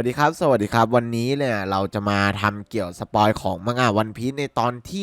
วัสดีครับ สวัสดีครับ วันนี้เนี่ยเราจะมาทำเกี่ยวสปอยของมังงะวันพี e ในตอนที่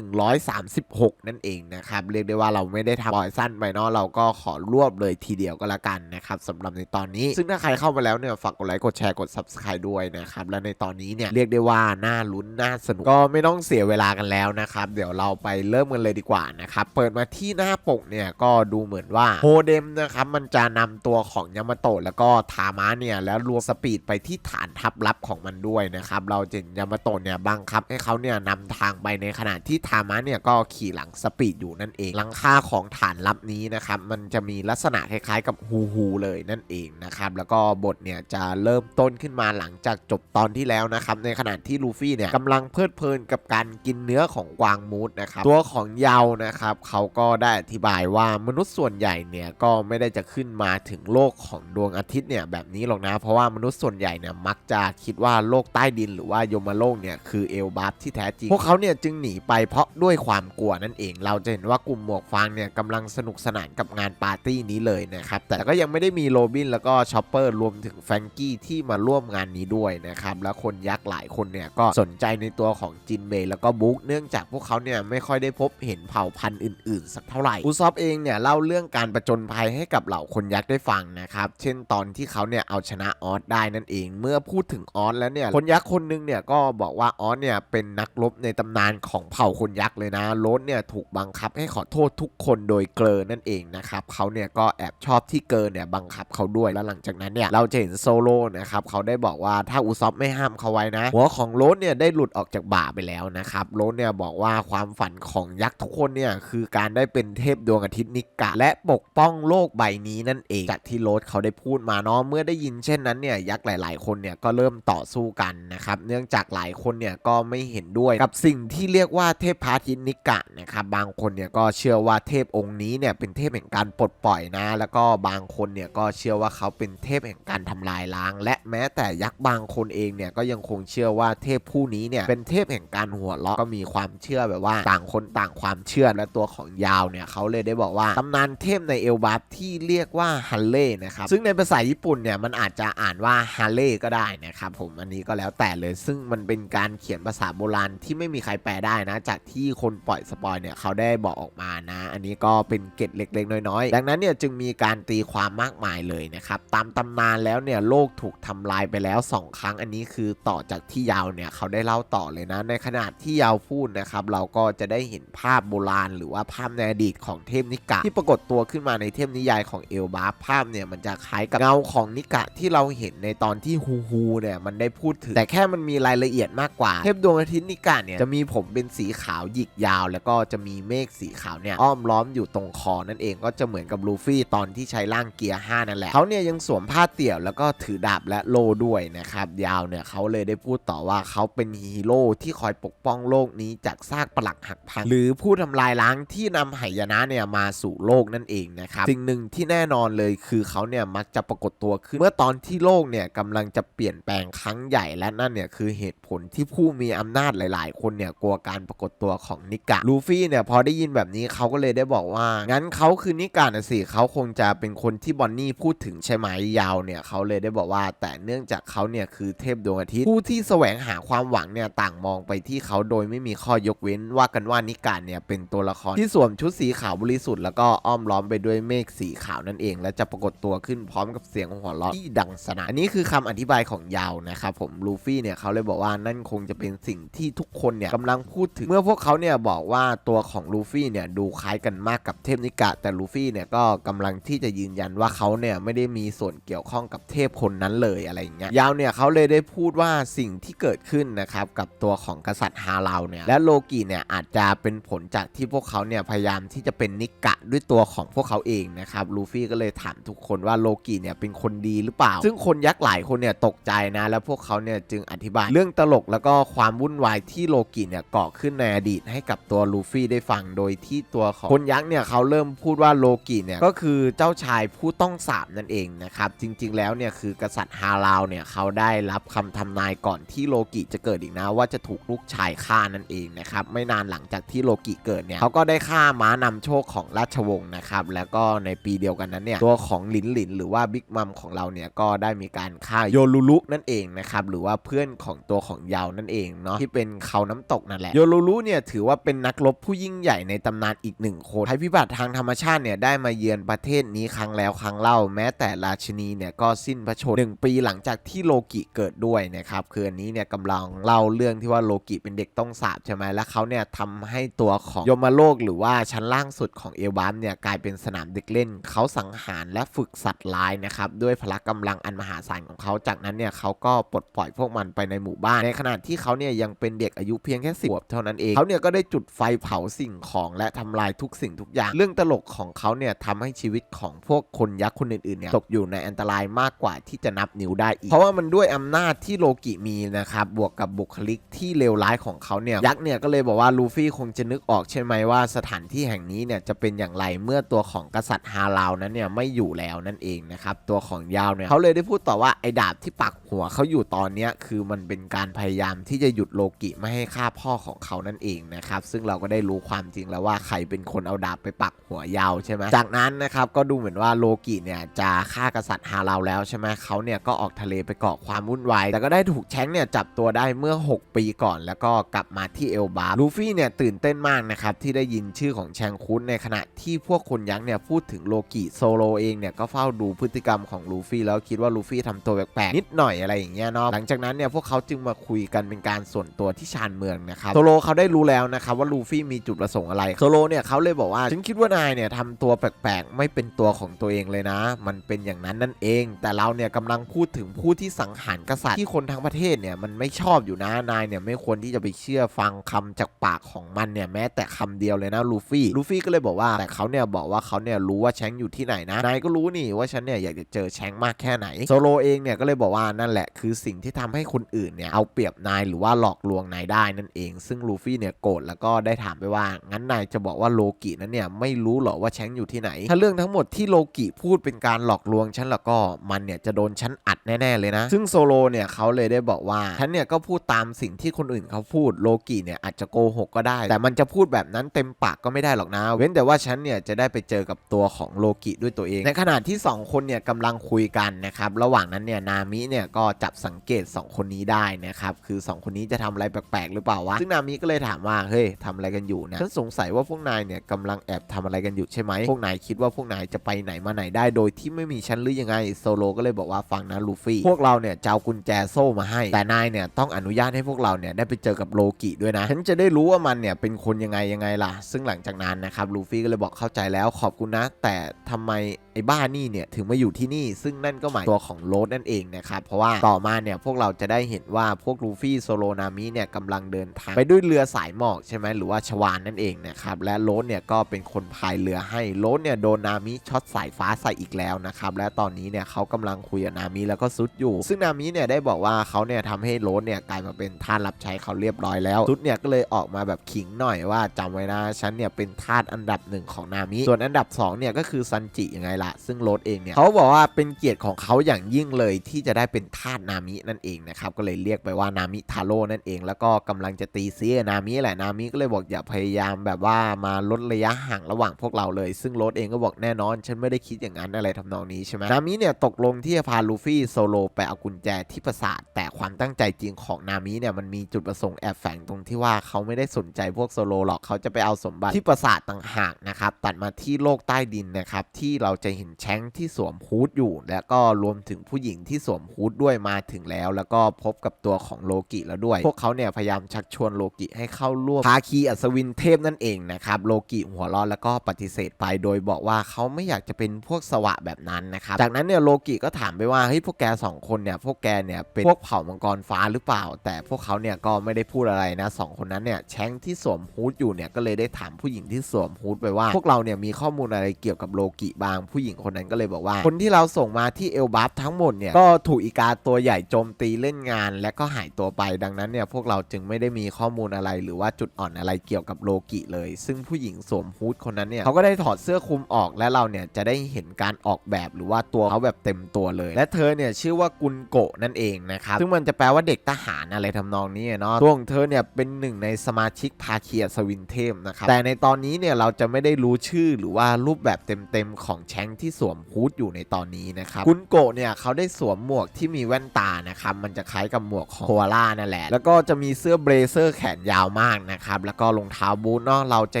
1136 นั่นเองนะครับ เรียกได้ว่าเราไม่ได้ทำปอยสั้นไปเนาะเราก็ขอรวบเลยทีเดียวก็แล้วกันนะครับสำหรับในตอนนี้ ซึ่งถ้าใครเข้ามาแล้วเนี่ยฝากกดไลค์กดแชร์กด Subscribe ด้วยนะครับ และในตอนนี้เนี่ยเรียกได้ว่าน่าลุ้นน่าสนุกก็ไม่ต้องเสียเวลากันแล้วนะครับเดี๋ยวเราไปเริ่มกันเลยดีกว่านะครับเปิดมาที่หน้าปกเนี่ยก็ดูเหมือนว่าโฮเดมนะครับมันจะนำตัวของยามาโตะแล้วก็ทามะเนี่ยแล้วรวมสปีดไปที่ฐานทัพลับของมันด้วยนะครับ เราจะเห็นยามาโตะเนี่ยบังคับให้เขาเนี่ยนำทางไปในขณะที่ทามะเนี่ยก็ขี่หลังสปีดอยู่นั่นเอง หลังคาของฐานลับนี้นะครับ มันจะมีลักษณะคล้ายๆกับฮูฮูเลยนั่นเองนะครับ แล้วก็บทเนี่ยจะเริ่มต้นขึ้นมาหลังจากจบตอนที่แล้วนะครับ ในขณะที่ลูฟี่เนี่ยกำลังเพลิดเพลินกับการกินเนื้อของกวางมูดนะครับ ตัวของเยานะครับ เขาก็ได้อธิบายว่ามนุษย์ส่วนใหญ่เนี่ยก็ไม่ได้จะขึ้นมาถึงโลกของดวงอาทิตย์เนี่ยแบบนี้หรอกนะ เพราะว่ามนุษย์ส่วนใหญ่เนี่ยมักจะคิดว่าโลกใต้ดินหรือว่ายมโลกเนี่ยคือเอลบัฟที่แท้จริง พวกเขาเนี่ยจึงหนีไปเพราะด้วยความกลัวนั่นเอง เราจะเห็นว่ากลุ่มหมวกฟางเนี่ยกำลังสนุกสนานกับงานปาร์ตี้นี้เลยนะครับแต่ก็ยังไม่ได้มีโรบินแล้วก็ชอปเปอร์รวมถึงแฟรงกี้ที่มาร่วมงานนี้ด้วยนะครับแล้วคนยักษ์หลายคนเนี่ยก็สนใจในตัวของจินเบย์แล้วก็บุ๊กเนื่องจากพวกเขาเนี่ยไม่ค่อยได้พบเห็นเผ่าพันธุ์อื่นๆ สักเท่าไหร่อุซอฟเองเนี่ยเล่าเรื่องการประจนภัยให้กับเหล่าคนยักษ์ได้ฟังนะครับเช่นตอนที่เขาเนี่ยเอาชนะออสได้นั่นเอง เมื่อพูดถึงออสแล้วเนี่ยคนยักษ์คนหนึงเนี่ยก็บอกว่าออสเนี่ยเป็นนักรบในตำนานของเผ่าคนยักษ์เลยนะโรสเนี่ยถูกบังคับให้ขอโทษทุกคนโดยเกลอนั่นเองนะครับเขาเนี่ยก็แอบชอบที่เกลอเนี่ยบังคับเขาด้วยแล้วหลังจากนั้นเนี่ยเราจะเห็นโซโล่นะครับเขาได้บอกว่าถ้าอุซอฟไม่ห้ามเขาไว้นะ หัวของโรสเนี่ยได้หลุดออกจากบ่าไปแล้วนะครับโรสเนี่ยบอกว่าความฝันของยักษ์ทุกคนเนี่ยคือการได้เป็นเทพดวงอาทิตย์นิกะ และปกป้องโลกใบนี้นั่นเองจากที่โรสเขาได้พูดมาเนาะเมื่อได้ยินเช่นนั้นเนี่ยยักษ์หลาย ๆ คนเนี่ยก็เริ่มต่อสู้กันนะครับ เนื่องจากหลายคนเนี่ยก็ไม่เห็นด้วยกับสิ่งที่เรียกว่าเทพพาทินิกะนะครับ บางคนเนี่ยก็เชื่อว่าเทพองค์นี้เนี่ยเป็นเทพแห่งการปลดปล่อยนะ แล้วก็บางคนเนี่ยก็เชื่อว่าเขาเป็นเทพแห่งการทำลายล้าง และแม้แต่ยักษ์บางคนเองเนี่ยก็ยังคงเชื่อว่าเทพผู้นี้เนี่ยเป็นเทพแห่งการหัวเราะก็มีความเชื่อแบบว่าต่างคนต่างความเชื่อและตัวของยาวเนี่ยเขาเลยได้บอกว่าตำนานเทพในเอลบัฟที่เรียกว่าฮันเล่นะครับซึ่งในภาษาญี่ปุ่นเนี่ยมันอาจจะอ่านว่าฮาเล่ก็ได้นะครับผมอันนี้ก็แล้วแต่เลยซึ่งมันเป็นการเขียนภาษาโบราณที่ไม่มีใครแปลได้นะ จากที่คนปล่อยสปอยเนี่ยเขาได้บอกออกมานะ อันนี้ก็เป็นเกร็ดเล็กๆ น้อยๆ ดังนั้นเนี่ยจึงมีการตีความมากมายเลยนะครับตามตำนานแล้วเนี่ยโลกถูกทำลายไปแล้ว 2 ครั้งอันนี้คือต่อจากที่ยาวเนี่ยเขาได้เล่าต่อเลยนะ ในขณะที่ยาวพูดนะครับเราก็จะได้เห็นภาพโบราณ หรือว่าภาพในอดีตของเทพนิกะ ที่ปรากฏตัวขึ้นมาในเทพนิยายของเอลบาภาพเนี่ยมันจะคล้ายกับเงาของนิกะที่เราเห็นในตอนที่ฮูฮูเนี่ยมันได้พูดถึง แต่แค่มันมีรายละเอียดมากกว่า เทพดวงอาทิตย์นิกะเนี่ยจะมีผมเป็นสีขาวหยิกยาว แล้วก็จะมีเมฆสีขาวเนี่ยอ้อมล้อมอยู่ตรงคอนั่นเองก็จะเหมือนกับลูฟี่ตอนที่ใช้ร่างเกียร์5นั่นแหละเขาเนี่ยยังสวมผ้าเตี่ยวแล้วก็ถือดาบและโลด้วยนะครับยาวเนี่ยเขาเลยได้พูดต่อว่าเขาเป็นฮีโร่ที่คอยปกป้องโลกนี้จากซากปลักหักพังหรือผู้ทำลายล้างที่นำไหยนะเนี่ยมาสู่โลกนั่นเองนะครับสิ่งหนึ่งที่แน่นอนเลยคือเขาเนี่ยมักจะปรากฏตัวขึ้นเมื่อตอนที่โลกเนี่ยกำลังจะเปลี่ยนแปลงครั้งใหญ่และนั่นเนี่ยคือเหตุผลที่ผู้มีอำนาจหลาย ๆ คนเนี่ยกลัวการปรากฏตัวของนิกะลูฟี่เนี่ยพอได้ยินแบบนี้เขาก็เลยได้บอกว่า งั้นเขาคือนิกะนะสิเขาคงจะเป็นคนที่บอนนี่พูดถึงใช่ไหมยาวเนี่ยเขาเลยได้บอกว่า แต่เนื่องจากเขาเนี่ยคือเทพดวงอาทิตย์ผู้ที่แสวงหาความหวังเนี่ยต่างมองไปที่เขาโดยไม่มีข้อยกเว้นว่ากันว่านิกะเนี่ยเป็นตัวละครที่สวมชุดสีขาวบริสุทธิ์แล้วก็อ้อมล้อมไปด้วยเมฆสีขาวนั่นเอง และจะปรากฏตัวขึ้นพร้อมกับเสียงหัวเราะที่ดังสนั่นอันนี้คือคำอธิบายของยาวนะครับผมลูฟี่เนี่ยเขาเลยบอกว่านั่นคงจะเป็นสิ่งที่ทุกคนเนี่ยกำลังพูดถึงเมื่อพวกเขาเนี่ยบอกว่าตัวของลูฟี่เนี่ยดูคล้ายกันมากกับเทพนิกะ แต่ลูฟี่เนี่ยก็กำลังที่จะยืนยันว่าเขาเนี่ยไม่ได้มีส่วนเกี่ยวข้องกับเทพคนนั้นเลยอะไรอย่างเงี้ยยาวเนี่ยเขาเลยได้พูดว่าสิ่งที่เกิดขึ้นนะครับกับตัวของกษัตริย์ฮาลาวเนี่ยและโลกีเนี่ยอาจจะเป็นผลจากที่พวกเขาเนี่ยพยายามที่จะเป็นนิกะด้วยตัวของพวกเขาเองนะครับลูฟี่ก็เลยถามทุกคนว่าโลกีเนี่ยเป็นคนดีหรือเปล่า ซึ่งคนยักษ์หลายคนเนี่ยตกใจนะ แล้วพวกเขาเนี่ยจึงอธิบายเรื่องตลกแล้วก็ความวุ่นวายที่โลกิเนี่ยก่อขึ้นในอดีตให้กับตัวลูฟี่ได้ฟังโดยที่ตัวของคนยักษ์เนี่ยเขาเริ่มพูดว่าโลกิเนี่ยก็คือเจ้าชายผู้ต้องสาบนั่นเองนะครับจริง ๆ แล้วเนี่ยคือกษัตริย์ฮาลาวเนี่ยเขาได้รับคำทำนายก่อนที่โลกิจะเกิดอีกนะว่าจะถูกลูกชายฆ่านั่นเองนะครับไม่นานหลังจากที่โลกิเกิดเนี่ยเขาก็ได้ฆ่าม้านำโชคของราชวงศ์นะครับแล้วก็ในปีเดียวกันนั้นเนี่ยตัวของหลินหลิน หรือว่าบิ๊กมัมของเราเนี่ยก็ได้มีการฆฆ่าโยรุรุนั่นเองนะครับหรือว่าเพื่อนของตัวของยาวนั่นเองเนาะที่เป็นเขาน้ำตกนั่นแหละโยรุรุเนี่ยถือว่าเป็นนักรบผู้ยิ่งใหญ่ในตำนานอีกหนึ่งคนภัยพิบัติทางธรรมชาติเนี่ยได้มาเยือนประเทศนี้ครั้งแล้วครั้งเล่า แม้แต่ราชินีเนี่ยก็สิ้นพระชนม์หนึ่งปีหลังจากที่โลกิเกิดด้วยนะครับคืออันนี้เนี่ยกำลังเล่าเรื่องที่ว่าโลกิเป็นเด็กต้องสาบใช่ไหมแล้วเขาเนี่ยทำให้ตัวของยมโลกหรือว่าชั้นล่างสุดของเอวามเนี่ยกลายเป็นสนามเด็กเล่น เขาสังหารและฝึกสัตว์ร้ายนะครับด้วยพละกำลังอันมหาศาลของเขาจากนั้นเนี่ยเขาก็ปลดปล่อยพวกมันไปในหมู่บ้าน ในขณะที่เขาเนี่ยยังเป็นเด็กอายุเพียงแค่สิบขวบเท่านั้นเองเขาเนี่ยก็ได้จุดไฟเผาสิ่งของและทำลายทุกสิ่งทุกอย่าง เรื่องตลกของเขาเนี่ยทำให้ชีวิตของพวกคนยักษ์คนอื่นๆเนี่ยตกอยู่ในอันตรายมากกว่าที่จะนับนิ้วได้อีก เพราะว่ามันด้วยอำนาจที่โลกิมีนะครับบวกกับบุคลิกที่เลวร้ายของเขาเนี่ยยักษ์เนี่ยก็เลยบอกว่าลูฟี่คงจะนึกออกใช่ไหมว่าสถานที่แห่งนี้เนี่ยจะเป็นอย่างไรเมื่อตัวของกษัตริย์ฮาลาวนั้นเนี่ยไม่อยู่แล้วนั่นเองนะครับตัวของยาวเนี่ยเขาเลยได้พูดต่อว่าไอดาบที่ปักหัวเขาอยู่ตอนนี้คือมันเป็นการพยายามที่จะหยุดโลกิไม่ให้ฆ่าพ่อของเขานั่นเองนะครับซึ่งเราก็ได้รู้ความจริงแล้วว่าใครเป็นคนเอาดาบไปปักหัวยาวใช่ไหมจากนั้นนะครับก็ดูเหมือนว่าโลกิเนี่ยจะฆ่ากษัตริย์ฮาลาแล้วใช่ไหมเขาเนี่ยก็ออกทะเลไปเกาะความวุ่นวายแต่ก็ได้ถูกแชงเนี่ยจับตัวได้เมื่อ 6 ปีก่อน แล้วก็กลับมาที่เอลบาลูฟี่เนี่ยตื่นเต้นมากนะครับที่ได้ยินชื่อของแชงคุนในขณะที่พวกคนยักษ์เนี่ยพูดถึงโลกิโซโลเองเนี่ยก็เฝ้าดูพฤติกรรมของลูฟี่แล้วคิดว่าลูฟี่ทำตัวแปลกๆนิดหน่อยอะไรอย่างเงี้ยเนาะหลังจากนั้นเนี่ยพวกเขาจึงมาคุยกันเป็นการส่วนตัวที่ชานเมืองนะครับโซโลเขาได้รู้แล้วนะครับว่าลูฟี่มีจุดประสงค์อะไรโซโลเนี่ยเขาเลยบอกว่าฉันคิดว่านายเนี่ยทำตัวแปลกๆ ไม่เป็นตัวของตัวเองเลยนะ มันเป็นอย่างนั้นนั่นเอง แต่เราเนี่ยกำลังพูดถึงผู้ที่สังหารกษัตริย์ที่คนทั้งประเทศเนี่ยมันไม่ชอบอยู่นะนายเนี่ยไม่ควรที่จะไปเชื่อฟังคำจากปากของมันเนี่ยแม้แต่คำเดียวเลยนะลูฟี่ลูฟี่ก็เลยบอกว่าแต่เขาเนี่ยบอกว่าเขาเนี่ยรู้ว่าแชงค์อยู่ที่ไหนนะนายก็รู้นี่ว่าฉันเนี่ยอยากจะเจอแชงค์มากแค่ไหนโซโลเองเนี่ยก็เลยบอกว่านั่นแหละคือสิ่งที่ทำให้คนอื่นเนี่ยเอาเปรียบนายหรือว่าหลอกลวงนายได้นั่นเอง ซึ่งลูฟี่เนี่ยโกรธแล้วก็ได้ถามไปว่า งั้นนายจะบอกว่าโลกินั้นเนี่ยไม่รู้หรอว่าแชงอยู่ที่ไหน ถ้าเรื่องทั้งหมดที่โลกิพูดเป็นการหลอกลวงฉันแล้วก็มันเนี่ยจะโดนฉันอัดแน่ๆเลยนะ ซึ่งโซโลเนี่ยเขาเลยได้บอกว่าฉันเนี่ยก็พูดตามสิ่งที่คนอื่นเขาพูดโลกิเนี่ยอาจจะโกหกก็ได้ แต่มันจะพูดแบบนั้นเต็มปากก็ไม่ได้หรอกนะ เว้นแต่ว่าฉันเนี่ยจะได้ไปเจอกับตัวของโลกิด้วยตัวเอง ในขณะที่ 2 คนเนี่ยกำลังคุยกันนะครับระหว่างนั้นเนี่ยนามิเนี่ยก็จับสังเกต 2 คนนี้ได้นะครับคือ 2 คนนี้จะทำอะไรแปลกๆหรือเปล่าวะซึ่งนามิก็เลยถามว่าเฮ้ยทำอะไรกันอยู่นะฉันสงสัยว่าพวกนายเนี่ยกำลังแอบทำอะไรกันอยู่ใช่ไหมพวกนายคิดว่าพวกนายจะไปไหนมาไหนได้โดยที่ไม่มีฉันหรือยังไงโซโลก็เลยบอกว่าฟังนะลูฟี่พวกเราเนี่ยจะเอากุญแจโซ่มาให้ แต่นายเนี่ยต้องอนุญาตให้พวกเราเนี่ยได้ไปเจอกับโลกิด้วยนะฉันจะได้รู้ว่ามันเนี่ยเป็นคนยังไงยังไงล่ะ ซึ่งหลังจากนั้นนะครับลูฟี่ก็เลยบอกเข้าใจแล้วขอบคุณนะ แต่ทำไมไอ้บ้านี่เนี่ยถึงมาอยู่ที่นี่ ซึ่งนั่นก็หมายตัวของโรสนั่นเองนะครับเพราะว่าต่อมาเนี่ยพวกเราจะได้เห็นว่าพวกลูฟี่โซโลนามิเนี่ยกำลังเดินทางไปด้วยเรือสายหมอกใช่ไหมหรือว่าชวานนั่นเองนะครับและโรสเนี่ยก็เป็นคนพายเรือให้โรสเนี่ยโดนนามิช็อตสายฟ้าใส่อีกแล้วนะครับและตอนนี้เนี่ยเขากำลังคุยกับนามิแล้วก็ซุดอยู่ ซึ่งนามิเนี่ยได้บอกว่าเขาเนี่ยทำให้โรสเนี่ยกลายมาเป็นทาสรับใช้เขาเรียบร้อยแล้วซุดเนี่ยก็เลยออกมาแบบขิงหน่อยว่าจำไว้นะฉันเนี่ยเป็นทาสอันดับหนึ่งของนามิส่วนอันดับสองเนี่ยก็คือซันจิยังไงล่ะซึ่งโรสเองเนี่ยเขาบอกว่าเป็นเกียรติของเขาอย่างยิ่งเลยที่จะได้เป็นทาสนามินั่นเองนะครับก็เลยเรียกไปว่านามิทาโร่นั่นเอง แล้วก็กำลังจะตีเซียนามิแหละนามิก็เลยบอกอย่าพยายามแบบว่ามาลดระยะห่างระหว่างพวกเราเลย ซึ่งโรสเองก็บอกแน่นอน ฉันไม่ได้คิดอย่างนั้นอะไรทำนองนี้ใช่ไหมนามิเนี่ยตกลงที่จะพาลูฟี่โซโลไปเอากุญแจที่ปราสาทแต่ความตั้งใจจริงของนามิเนี่ยมันมีจุดประสงค์แอบแฝงตรงที่ว่าเขาไม่ได้สนใจพวกโซโลหรอกเขาจะไปเอาสมบัติที่ปราสาทต่างหากนะครับตัดมาที่โลกใต้ดินนะครับที่เราจะเห็นแชงที่สวมฮูดอยู่ และก็รวมถึงผู้หญิงที่สวมฮูดด้วยมาถึงแล้ว แล้วก็พบกับตัวของโลกิแล้วด้วย พวกเขาเนี่ยพยายามชักชวนโลกิให้เข้าร่วมภาคีอัศวินเทพนั่นเองนะครับโลกิหัวเร้อนแล้วก็ปฏิเสธไปโดยบอกว่าเขาไม่อยากจะเป็นพวกสวะแบบนั้นนะครับจากนั้นเนี่ยโลกิก็ถามไปว่าเฮ้ยพวกแกสองคนเนี่ยพวกแกเนี่ยเป็นพวกเผ่ามังกรฟ้าหรือเปล่า แต่พวกเขาเนี่ยก็ไม่ได้พูดอะไรนะสองคนนั้นเนี่ยแชงที่สวมฮูดอยู่เนี่ยก็เลยได้ถามผู้หญิงที่สวมฮูดไปว่า พวกเราเนี่ยมีข้อมูลอะไรเกี่ยวกับโลกิบางผู้หญิงคนนั้นก็เลยบอกว่า คนที่เราส่งมาที่เอลบัฟทั้งหมดเนี่ยก็ถูกอีกาตัวใหญ่โจมตีเล่นงาน และก็หายตัวไปดังนั้นเนี่ยพวกเราจึงไม่ได้มีข้อมูลอะไรหรือว่าจุดอ่อนอะไรเกี่ยวกับโลกิเลย ซึ่งผู้หญิงสวมฮูดคนนั้นเนี่ยเขาก็ได้ถอดเสื้อคลุมออกและเราเนี่ยจะได้เห็นการออกแบบหรือว่าตัวเขาแบบเต็มตัวเลย และเธอเนี่ยชื่อว่ากุนโกะนั่นเองนะครับซึ่งมันจะแปลว่าเด็กทหารอะไรทำนองนี้เนาะตัวของเธอเนี่ยเป็นหนึ่งในสมาชิกภาเคียสวินเทมนะครับแต่ในตอนนี้เนี่ยเราจะไม่ได้รู้ชื่อหรือว่ารูปแบบเต็มๆของแชงที่สวมฮูดอยู่ในตอนนี้นะครับกุนโกะเนี่ยเขาได้สวมหมวกที่มีแว่นตานะครับมันจะคล้ายกับหมวกของโคอาล่านั่นแหละ แล้วก็จะมีเสื้อเบรเซอร์แขนยาวมากนะครับแล้วก็รองเท้าบูทเนาะเราจะ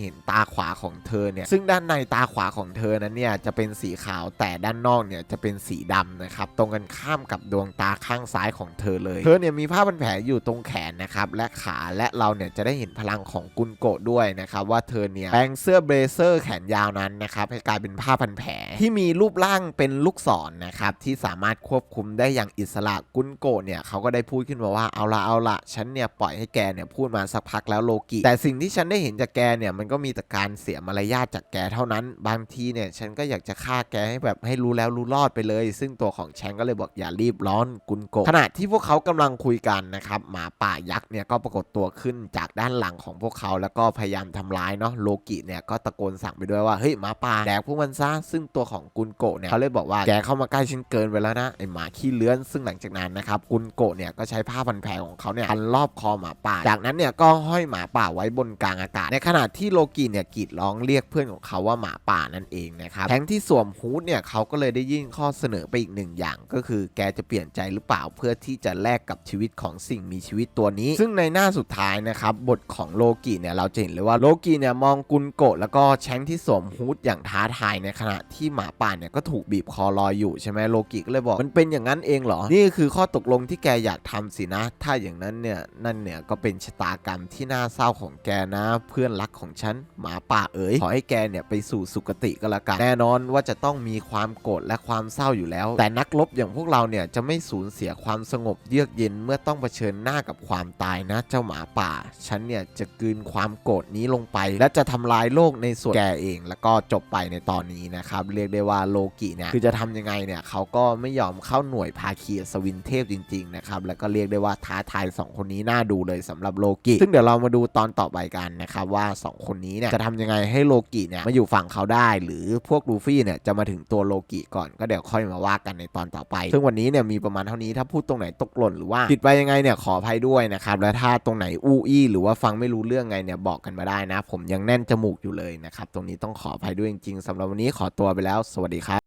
เห็นตาขวาของเธอเนี่ยซึ่งด้านในตาขวาของเธอนั้นเนี่ยจะเป็นสีขาวแต่ด้านนอกเนี่ยจะเป็นสีดำนะครับตรงกันข้ามกับดวงตาข้างซ้ายของเธอเลย เธอเนี่ยมีผ้าพันแผลอยู่ตรงแขนนะครับและขาและเราเนี่ยจะได้เห็นพลังของกุนโกะด้วยนะครับว่าเธอเนี่ยแปลงเสื้อเบรเซอร์แขนยาวนั้นนะครับให้กลายเป็นผ้าพันแผลที่มีรูปร่างเป็นลูกศรนะครับที่สามารถควควบคุมได้อย่างอิสระกุนโกเนี่ยเขาก็ได้พูดขึ้นมาว่าเอาละเอาละฉันเนี่ยปล่อยให้แกเนี่ยพูดมาสักพักแล้วโลกิแต่สิ่งที่ฉันได้เห็นจากแกเนี่ยมันก็มีแต่การเสียมารยาทจากแกเท่านั้น บางทีเนี่ยฉันก็อยากจะฆ่าแกให้แบบให้รู้แล้วรู้รอดไปเลย ซึ่งตัวของแชงก็เลยบอกอย่ารีบร้อนกุนโกขณะที่พวกเขากำลังคุยกันนะครับหมาป่ายักษ์เนี่ยก็ปรากฏตัวขึ้นจากด้านหลังของพวกเขาแล้วก็พยายามทำร้ายเนาะโลกิเนี่ยก็ตะโกนสั่งไปด้วยว่าเฮ้ยหมาป่าแดกพวกมันซะซึ่งตัวของกุนโกเนี่ยเขาเลยบอกว่าแกเข้ามาใกล้ฉันเกินไปแล้วนะไอหมาขี้เลื้อน ซึ่งหลังจากนั้นนะครับกุนโกะเนี่ยก็ใช้ผ้าพันแผลของเขาเนี่ยพันรอบคอหมาป่า จากนั้นเนี่ยก็ห้อยหมาป่าไว้บนกลางอากาศ ในขณะที่โลกิเนี่ยกรีดร้องเรียกเพื่อนของเขาว่าหมาป่านั่นเองนะครับแทงที่สวมฮูดเนี่ยเขาก็เลยได้ยื่นข้อเสนอไปอีกหนึ่งอย่าง ก็คือแกจะเปลี่ยนใจหรือเปล่าเพื่อที่จะแลกกับชีวิตของสิ่งมีชีวิตตัวนี้ ซึ่งในหน้าสุดท้ายนะครับบทของโลกิเนี่ยเราจะเห็นเลยว่าโลกิเนี่ยมองกุนโกะแล้วก็แชงที่สวมฮูดอย่างท้าทายในขณะที่หมาป่าเนี่ยก็ถูกบีบคอรออยู่ใช่ไหมโลกิก็เลยบอกมันเป็นอย่างนั้นเองเหรอ นี่คือข้อตกลงที่แกอยากทำสินะ ถ้าอย่างนั้นเนี่ยนั่นเนี่ยก็เป็นชะตากรรมที่น่าเศร้าของแกนะ เพื่อนรักของฉันหมาป่าเอ๋ยขอให้แกเนี่ยไปสู่สุคติก็แล้วกันแน่นอนว่าจะต้องมีความโกรธและความเศร้าอยู่แล้ว แต่นักรบอย่างพวกเราเนี่ยจะไม่สูญเสียความสงบเยือกเย็นเมื่อต้องเผชิญหน้ากับความตายนะ เจ้าหมาป่า ฉันเนี่ยจะกลืนความโกรธนี้ลงไป และจะทำลายโลกในส่วนแกเอง แล้วก็จบไปในตอนนี้นะครับเรียกได้ว่าโลกิเนี่ยคือจะทำยังไงเนี่ยเขาก็ไม่ยอมเข้าหน่วยภาคีอัศวินเทพจริง ๆ นะครับ แล้วก็เรียกได้ว่าท้าทายสองคนนี้น่าดูเลยสำหรับโลกิ ซึ่งเดี๋ยวเรามาดูตอนต่อไปกันนะครับ ว่าสองคนนี้เนี่ยจะทำยังไงให้โลกิเนี่ยมาอยู่ฝั่งเขาได้ หรือพวกลูฟี่เนี่ยจะมาถึงตัวโลกิก่อนก็เดี๋ยวค่อยมาว่ากันในตอนต่อไป ซึ่งวันนี้เนี่ยมีประมาณเท่านี้ถ้าพูดตรงไหนตกหล่นหรือว่าผิดไปยังไงเนี่ยขออภัยด้วยนะครับและถ้าตรงไหนอู้อี้หรือว่าฟังไม่รู้เรื่องไงเนี่ยบอกกันมาได้นะ ผมยังแน่นจมูกอยู่เลยนะครับตรงนี้ต้องขออภัยด้วยจริงๆสำหรับวันนี้ขอตัวไปแล้ว สวัสดีครับ